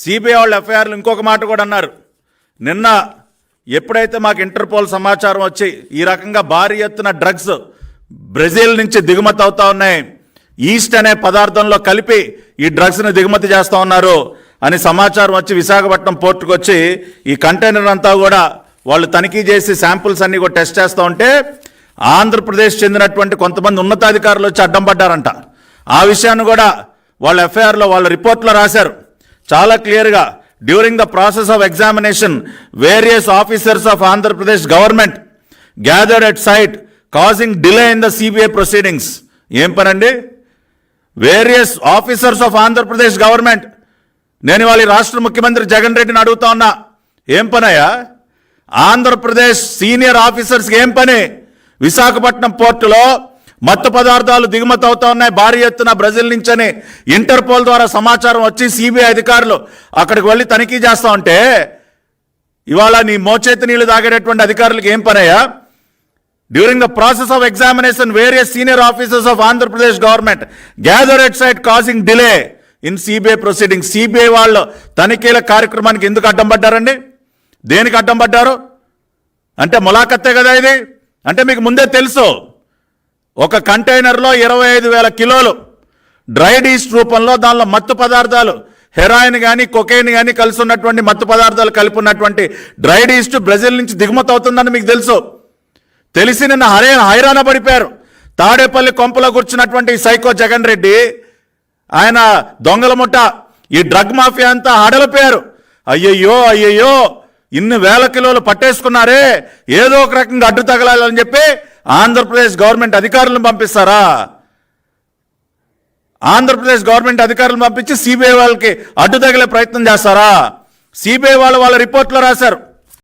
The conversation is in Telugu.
సిబిఐ వాళ్ళు ఎఫ్ఐఆర్లు ఇంకొక మాట కూడా అన్నారు. నిన్న ఎప్పుడైతే మాకు ఇంటర్పోల్ సమాచారం వచ్చి ఈ రకంగా భారీ ఎత్తున డ్రగ్స్ బ్రెజిల్ నుంచి దిగుమతి అవుతా ఉన్నాయి ఈస్ట్ అనే పదార్థంలో కలిపి ఈ డ్రగ్స్ని దిగుమతి చేస్తూ ఉన్నారు అని సమాచారం వచ్చి విశాఖపట్నం పోర్టుకు వచ్చి ఈ కంటైనర్ అంతా కూడా వాళ్ళు తనిఖీ చేసి శాంపుల్స్ అన్నీ కూడా టెస్ట్ చేస్తూ ఉంటే ఆంధ్రప్రదేశ్ చెందినటువంటి కొంతమంది ఉన్నతాధికారులు వచ్చి అడ్డం పడ్డారంట. ఆ విషయాన్ని కూడా వాళ్ళ ఎఫ్ఐఆర్లో వాళ్ళ రిపోర్ట్లో రాశారు. చాలా క్లియర్గా during the process of examination various officers of Andhra Pradesh government gathered at site causing delay in the CBI proceedings ఏం పనండి? Various officers of Andhra Pradesh government నేను వాళ్ళ రాష్ట్ర ముఖ్యమంత్రి జగన్ రెడ్డిని అడుగుతా ఉన్నా ఏం పనయ్యా? ఆంధ్రప్రదేశ్ సీనియర్ ఆఫీసర్స్కి ఏం పని? విశాఖపట్నం పోర్టులో మత్తు పదార్థాలు దిగుమతి అవుతా ఉన్నాయి. భారీ ఎత్తున బ్రెజిల్ నుంచని ఇంటర్పోల్ ద్వారా సమాచారం వచ్చి సిబిఐ అధికారులు అక్కడికి వెళ్ళి తనిఖీ చేస్తా ఉంటే ఇవాళ నీ మోచేతి నీళ్ళు తాగేటటువంటి అధికారులకు ఏం పనయ్యా? During the process of examination various senior officers of Andhra Pradesh government gather at site causing delay in CBI proceeding CBI వాళ్ళు తనిఖీల కార్యక్రమానికి ఎందుకు అడ్డం పడ్డారండి? దేనికి అడ్డం పడ్డారు? అంటే ములాఖత్తే కదా ఇది? అంటే మీకు ముందే తెలుసు. ఒక కంటైనర్లో ఇరవై ఐదు వేల కిలోలు. డ్రైడ్ ఈస్ట్ రూపంలో దానిలో మత్తు పదార్థాలు. హెరాయిన్ కానీ కొకైన్ కానీ కలిసి ఉన్నటువంటి మత్తు పదార్థాలు కలిపి ఉన్నటువంటి డ్రైడ్ ఈస్ట్ బ్రెజిల్ నుంచి దిగుమతి అవుతుందని మీకు తెలుసు. తెలిసి నిన్న హరే హైరాణ పడిపోయారు. తాడేపల్లి కొంపలో కూర్చున్నటువంటి సైకో జగన్ రెడ్డి ఆయన దొంగల ముఠ ఈ డ్రగ్ మాఫియా అంతా ఆడలిపోయారు అయ్యయ్యో అయ్యయ్యో ఇన్ని వేల కిలోలు పట్టేసుకున్నారే. ఏదో ఒక రకంగా అడ్డు తగలాలని చెప్పి ఆంధ్రప్రదేశ్ గవర్నమెంట్ అధికారులను పంపిస్తారా? ఆంధ్రప్రదేశ్ గవర్నమెంట్ అధికారులను పంపించి సిబిఐ వాళ్ళకి అడ్డు తగిలే ప్రయత్నం చేస్తారా? సిబిఐ వాళ్ళు వాళ్ళ రిపోర్ట్లో రాశారు.